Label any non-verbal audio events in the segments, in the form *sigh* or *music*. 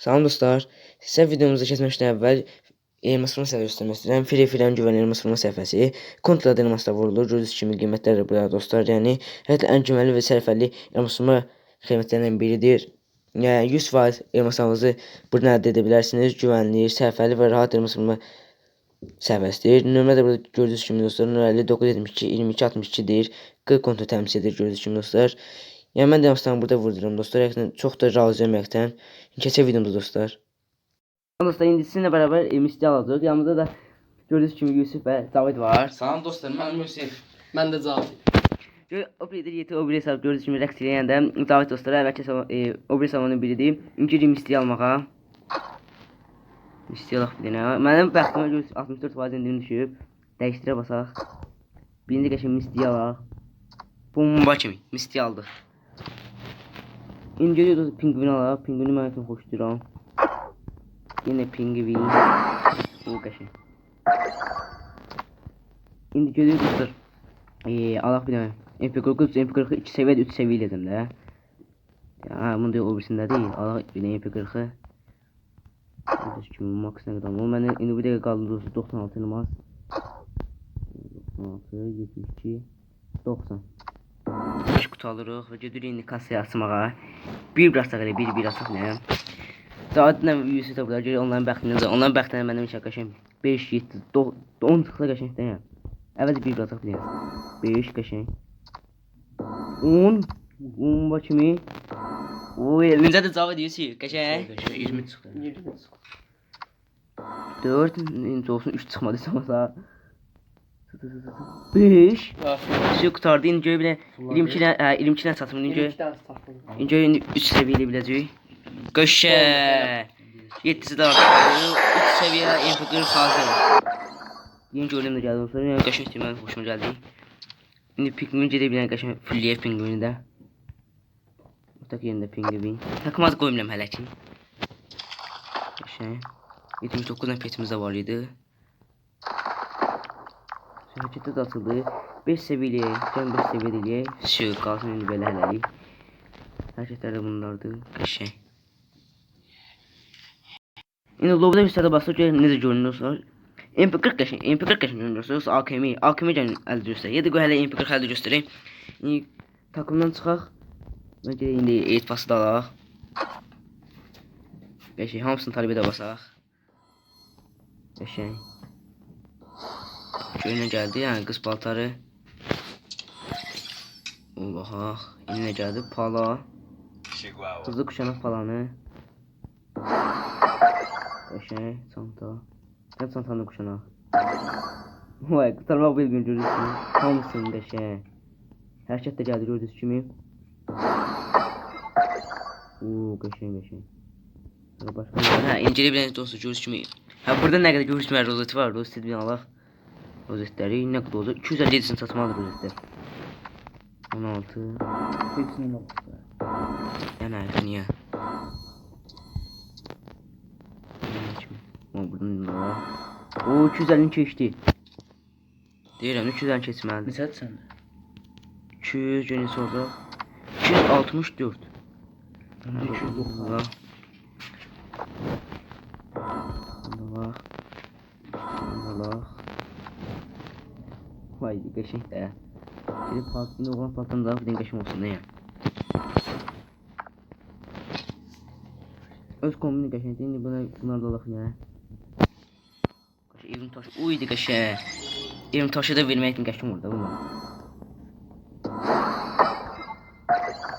Salam dostlar. Sizə videomuzu keçməzdən əvvəl elmas vurma səhifəsi göstərmək istəyirəm. Free Free'nin güvən elmas vurma səhifəsi. Kontrol elmasla vurulur. Gördüyünüz kimi qiymətlər də burada dostlar. Yəni hətta ən güvənli və sərfəli elmas vurma qiymətlərindən biridir. Yəni 100% elmasınızı buradan əldə edə bilərsiniz. Güvənli, sərfəli və rahat elmas vurma səhifəsidir. Nömrə də burada gördüyünüz kimi dostlar 5972 2262-dir. 40 konto təmsil edir gördüyünüz kimi dostlar. Yəni mən də elmaslarımı burada vurduram dostlar. Həqiqətən çox da razıyam həqiqətən. Keçək videomuza dostlar. Dostlar indi sizinlə bərabər misti alacağıq. Yanımızda da gördüyünüz kimi Yusuf və Cavid var. Salam dostlar, mən Yusif. Mən də Cavid. Gör, o biridir yeti, o biri hesab gördüyünüz kimi rəqs eləyəndə Cavid dostlar əvvəlki hesab, e, o biri hesabının biridir. İkinci misti almağa. Misti alaq bir dənə. Mənim bəxtimə görə 64% endirim düşüb. Dəyişdirə basaq. Birinci qəşəng misti alaq. Bomba kimi misti aldıq. Pingvin alaq. Pingvini mən üçün xoşlayıram. Yine pingvin. Bu dostlar. Eee alaq bir dənə. MP49, MP40 2 səviyyədə 3 səviyyə elədim də. Ya bunda o birisində deyil. Alaq bir dənə MP40-ı. Gördüyünüz kimi max nə qədər olmalı. Mənə indi dəqiqə qaldı dostlar 96 elmas. 96, 72, 90. 5 kutu alırıq və gedirik indi kassaya açmağa. Bir bir asaq elə, bir bir asaq nə? Zaten yüzü də burada görür onların bəxtindən, onların bəxtindən mənim işə qəşəng 5, 7, 10 tıxla qəşəng yəni. Əvvəl bir bir bir dənə. 5 qəşəng. 10 10 kimi. Oy, öncə də cavab deyirsən, qəşəng. 20 çıxdı. 20 4 incə olsun 3 çıxmadı sonra. 5 Şu qutardı indi görə belə 22 ilə hə 22 ilə satım indi görə 22 dənə tapdım. indi görə indi 3 səviyyə biləcək. 7-si də artıq 3 səviyyə MP40 hazır. Yeni gördüm də gəldi sonra yəni qəşəngdir mən xoşuma gəldi. İndi pingvin gedə bilən qəşəng fulliyək pingvini də. Ortaq yerində pingvin. Takmaz qoymuram hələ ki. Qəşəng. 79 dənə petimiz də var idi. Hərəkətə də atıldı. 5 səviyyəyə, can 5 səviyyəyə. Şu belə hələlik. Hərəkətlər də bunlardır. Qəşəng. İndi lobda bir basıb görək necə görünürsünüz. MP40 qəşəng, MP40 qəşəng görünürsünüz. AKM, AKM gəlin əldə göstər. Ya da qoy hələ MP40 əldə göstərək. İndi takımdan çıxaq. Və gələk indi etfası da alaq. Qəşəng, hamısını tələbə də basaq. Qəşəng. Köyünə gəldi, yəni qız paltarı. O baxaq. İndi nə gəldi? Pala. Qızlı kuşanaq palanı. Qəşəng, çanta. Nə çantanı kuşanaq? Vay, qıtarmaq bir gün görürsünüz. Hamısını qəşəng. Hərəkət də gəldi gördüyünüz kimi. Oo, qəşəng, qəşəng. Başqa hə, incələ bilən dostlar gördüyünüz kimi. Hə, burada nə qədər görüşmə rozeti var, rozeti bir alaq. Rozetləri nə qədər olacaq? 257-sini satmalıdır rozetlər. 16. Hepsinin oldu. Yəni niyə? O bunun da var. O 250 keçdi. Deyirəm 250 keçməlidir. Neçədir səndə? 200 geni sonra 264. Mənə 290. Allah. Allah. Vay qəşəng də. Gedib paltını oğlan paltını da bir qəşəng olsun nə ya. Öz kombini qəşəngdir. İndi buna bunlar da alaq ya. Qəşəng evin taşı. Uydu qəşəng. Evin taşı da vermək üçün qəşəng orada bunlar.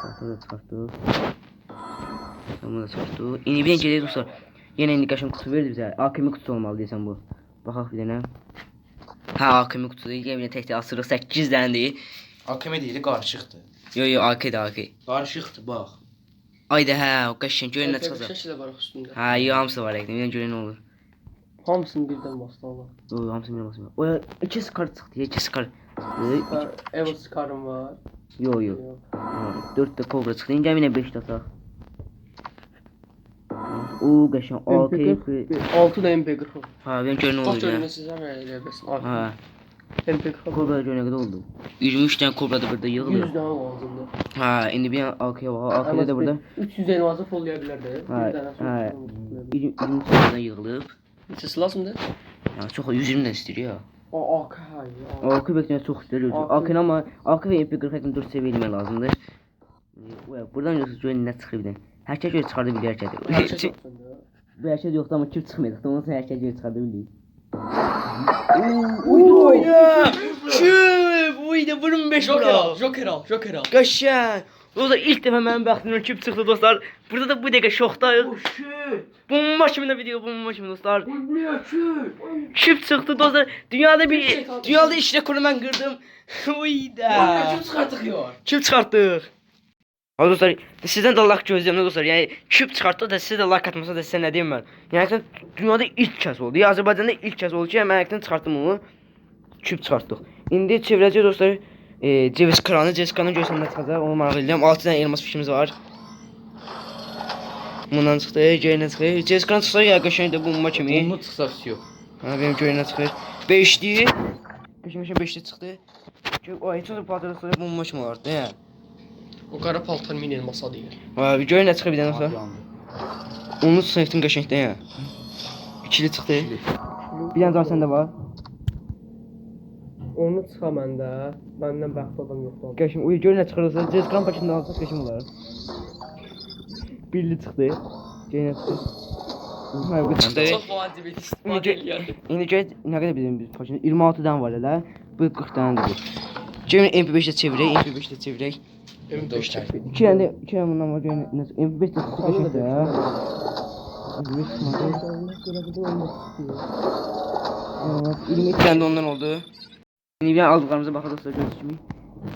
Paltı da çıxartdıq. Bunu da çıxartdıq. İndi bir gedək dostlar. Yenə indi qəşəng kutu verdi bizə. AKM kutusu olmalı deyəsən bu. Baxaq bir dənə. Hə, AKM kutusu. Yenə təkdə asırıq 8 dənədir. AKM deyil, qarışıqdır. Yo yo AK da AK. Qarışıqdır, bax. Ayda hə, o qəşəng görün nə MP40 çıxacaq. şəkildə var üstündə. Hə, yo hamısı var əqdim. Yəni görün nə olur. Hamısını birdən bastı Allah. Yo hamısı bir basmıyor. O ya, iki skar çıxdı, ya, iki skar. çıxdı. Evo Scar'ım var. Yo yo. Yok. Ha, 4 də Cobra çıxdı. İndi yenə 5 də ataq. O qəşəng AK. MP40. 6 da MP40. Ha, ben Bax olur ya. sizə mən elə bəs. Ha, MP40. Cobra görün nə qədər oldu. 23 dənə Cobra da burada 100 yığılır. dənə lazımdır. Ha, indi bir AK var. AK də burada. 300 elması follaya bilər də. Ha, Bir dənə ha. sonra. 20 20 tane yığılıb. Neçəsi lazımdır? Yəni çox 120 dən istəyir ya. O AK ya. AK bekləyə çox istəyir. AK. Amma AK və MP40 4 səviyyə eləmək lazımdır. Uya, buradan nə çıxır bir də. Hər kəs görə çıxarda bilər Hər şey hərəkəti. yoxdur. Bu hərəkət yoxdur amma kim çıxmayacaq. Onun üçün hər kəs görə çıxarda bilir. Uydu oyna! Kim? Uydu bunun 5 Joker al, Joker al, Joker al. Qəşəng. Dostlar ilk dəfə mənim bəxtimdən kim çıxdı dostlar. Burada da bu dəqiqə şoxdayıq. Bomba kimi də video, bomba kimi dostlar. Kim çıxdı dostlar? Dünyada bir dünyada iş rekoru mən qırdım. *laughs* Uyda. Kim çıxartıyor? Kim çıxartdıq? Ha dostlar, sizdən də like gözləyirəm dostlar. Yəni kim çıxartdı da sizə də like atmasa da sizə nə deyim mən? Yəni dünyada ilk kəs oldu. Ya Azərbaycanda ilk kəs oldu ki, mən həqiqətən çıxartdım onu. Kim çıxartdıq. İndi çevirəcək dostlar. E, ceviz kranı, ceviz kranı görsəndə çıxacaq. Onu maraq edirəm. 6 dənə elmas fişimiz var. Bundan çıxdı, gerinə çıxır. Ceviz kranı çıxsa ya qəşəng də bomba kimi. Onu çıxsa yox. Ha benim göyünə çıxır. 5'li. Qəşəng 5'li çıxdı. Gör, o heç olsa patladı bomba kimi olardı. Hə. O qara paltar min elmasa deyir. Ha bir göyünə çıxır bir dənə sonra. Onu sınıftın qəşəngdə ya. İkili çıxdı. Bir dənə daha səndə var. Onu çıxa məndə. Məndən bəxt adam yoxdur. Qəşəng uyu göyünə çıxırsa, Ceviz kran paketini alsaq qəşəng olar. Birli çıxdı. Göyünə çıxdı. Bu çıxdı. Çox vacib idi. İndi İstifadə eləyərdi. İndi gəl nə qədər bizim biz paketdə 26 dənə var elə. Bu 40 dənədir. Gəlin MP5-də çevirək, MP5-də çevirək. M5 çəkdi. İki tane bundan var. Nasıl? MP5 de sıkı geçti ya. MP5 Evet, 22 tane de ondan oldu. Bir aldıklarımıza bakalım gördüğünüz gibi.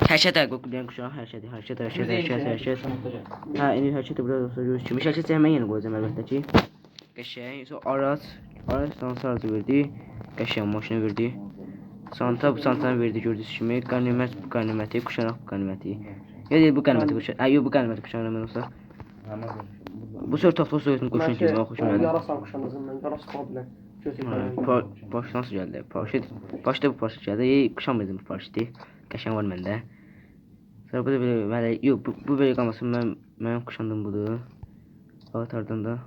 Her şey de Google kuşağı, her şey de, her şey de, her şey de, her şey de, her şey de. Ha, en iyi her şey de burada dostlar gördüğünüz gibi. Her şey de hemen yeni koyacağım elbette ki. Qəşəng, sonra araç, araç dansı aracı verdi. Qəşəng maşını verdi. Santa bu santanı verdi gördüğünüz kimi. Qənimət bu qəniməti, quşanaq bu qəniməti. Ya deyil bu qəniməti quşanaq. Ay, yox bu qəniməti quşanaq mən olsa. Bu taxta soyutun qoşun kimi mən xoşuma gəldi. Yarasan quşanızın mən. Yaras problem. Gözü Ha, pa- Baş nasıl gəldi? Paraşüt. Başda bu paraşüt gəldi. Ey, quşanmadım bu paraşütü. Qəşəng var məndə. Sonra bu da belə mələ, yox bu, bu belə qalmasın. Mən mənim quşandım budur. Avatardan da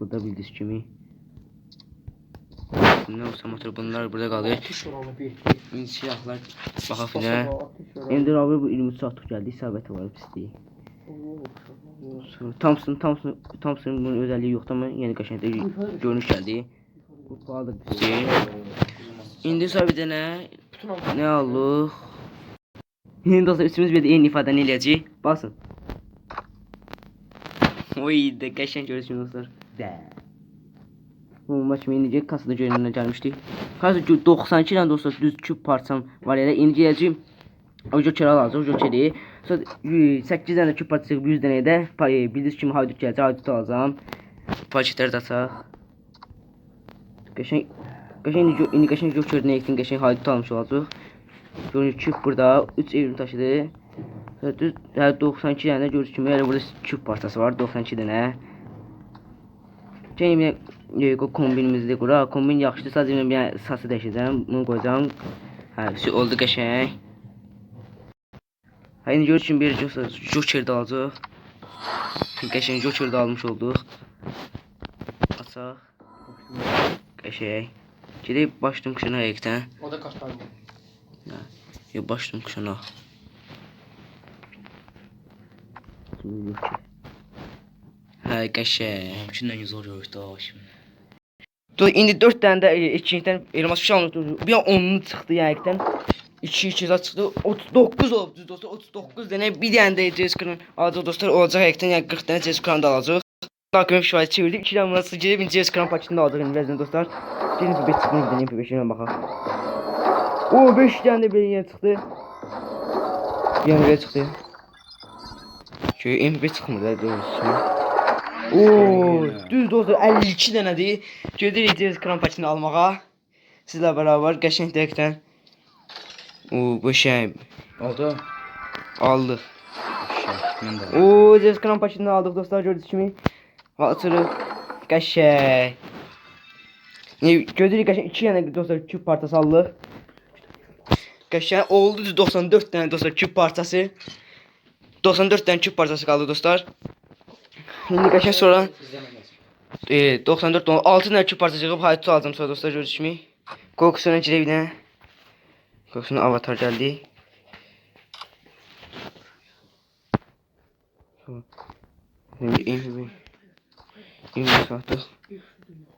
bu da bildiyiniz kimi. Ne olsa motor bunlar burada bir. İndi silahlar baxa filə. İndi abi bu 23 saatlıq gəldi. İsabəti var pisliyi. Sonra Thompson, Thompson, Thompson'ın bunun özelliği yoxdur amma yəni qəşəngdə görünüş gəldi. Bu pahalı bir şey. İndi sonra bir dənə nə alıq? İndi dostlar üçümüz bir də eyni ifadəni eləyəcəyik. Basın. Oy da qəşəng görürsünüz dostlar. Də. Bu maç minicik kasada görünənə gəlmişdik. Kasada 92 ilə dostlar düz 2 parçam var elə. İndi gələcəyim. O jokeri alacaq, o jokeri. Sonra 8 dənə küp parçası 100 dənə də pay bildiyiniz kimi haydut gələcək, haydut alacağam. Paketləri də açaq. Qəşəng qəşəng indi qəşəng jokerini ektin, qəşəng haydut almış olacaq. Görünür ki burada 3 evrim daşıdı. Düz hə, 92 dənə görürsünüz kimi elə burada küp parçası var, 92 dənə. Bir e, kombinimizi qura. Kombin yaxşıdır. Sadəcə mən bir sası dəyişəcəm. Bunu qoyacağam. Hə, oldu qəşəng. Hə, indi görürsünüz kimi bir Joker, də alacaq. Qəşəng Joker də almış olduq. Açaq. Qəşəng. Gedib başladım kışına həqiqətən. O da kartlarım. Ya başladım kışına. Şimdi Joker. Hə, qəşəng. Mümkündən zor yox da şimdi. Dur indi 4 dənə də e, ikincidən elmas fişan oldu. Bir an 10 çıxdı yəni həqiqətən. 2 2 zat çıxdı. 39 oldu dostlar. 39 dənə bir dənə də Jeskrin alacaq dostlar. Olacaq həqiqətən yəni 40 dənə Jeskrin da alacaq. Hakkımı şifayet çevirdim. 2 dənə nasıl gedib indi Jeskrin paketini indi vəzn dostlar. Gelin bir çıxdı bir dənə MP5-ə baxaq. O 5 dənə də bir çıxdı. Yəni belə çıxdı. Şey MP5 çıxmır da doğrusu. Oo, düz dostlar 52 dənədir. Gedirik Cez krampatını almağa. Sizlə bərabər qəşəng dəqiqdən. Oo, bu şey Oldu. aldıq. Oo, Cez krampatını aldıq dostlar gördüyünüz kimi. Açırıq. Qəşəng. Gördük qəşəng 2 dənə dostlar küp parçası aldıq. Qəşəng oldu düz 94 dənə dostlar küp parçası. 94 dənə küp parçası qaldı dostlar. İndi qəşəng sonra E, 94 dolar. 6 dənə 2 parça çıxıb hayıtı alacağım sonra dostlar kimi. Qoxusuna girək bir dənə. Qoxusuna avatar gəldi. İyi İyi saatdir.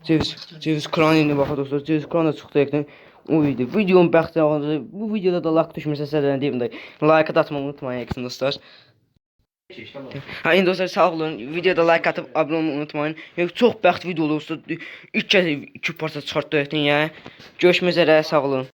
Ceviz, ceviz kran indi baxın dostlar. Ceviz kran da çıxdı yəqin. O idi. Videonun bəxti bu videoda da like düşmürsə sizlərdən deyim like atmayı unutmayın dostlar. Ha indi dostlar sağ olun. Videoda like atıb abunə olmayı unutmayın. Yəni çox bəxt video olursa ilk kəz 2 parça çıxartdı yəqin yəni. Görüşmək üzrə sağ olun.